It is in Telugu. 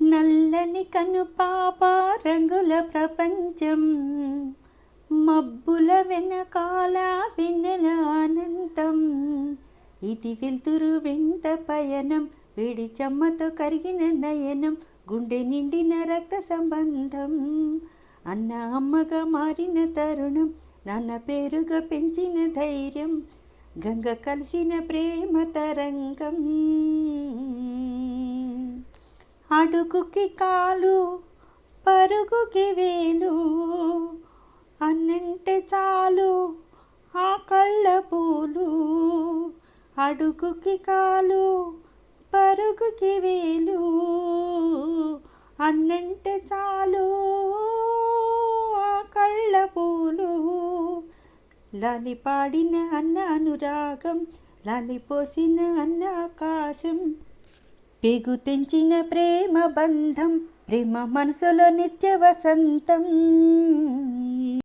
నల్లని కను పాప రంగుల ప్రపంచం మబ్బుల వెనకాల వెన్నెల అనంతం ఇది వెలుతురు వెంట పయనం వేడి చెమ్మతో కరిగిన నయనం గుండె నిండిన రక్త సంబంధం. అన్న అమ్మగా మారిన తరుణం నాన్న పేరుగా పెంచిన ధైర్యం గంగ కలిసిన ప్రేమ తరంగం. అడుగుకి కాలు పరుగుకి వేలు అన్నంటే చాలు ఆ కళ్ళ పూలు. అడుగుకి కాలు పరుగుకి వేలు అన్నంటే చాలు ఆ కళ్ళ పూలు. లాలి పాడిన అన్న అనురాగం లాలి పోసిన అన్న ఆకాశం పెగు తెంచిన ప్రేమ బంధం ప్రేమ మనసులో నిత్య వసంతం.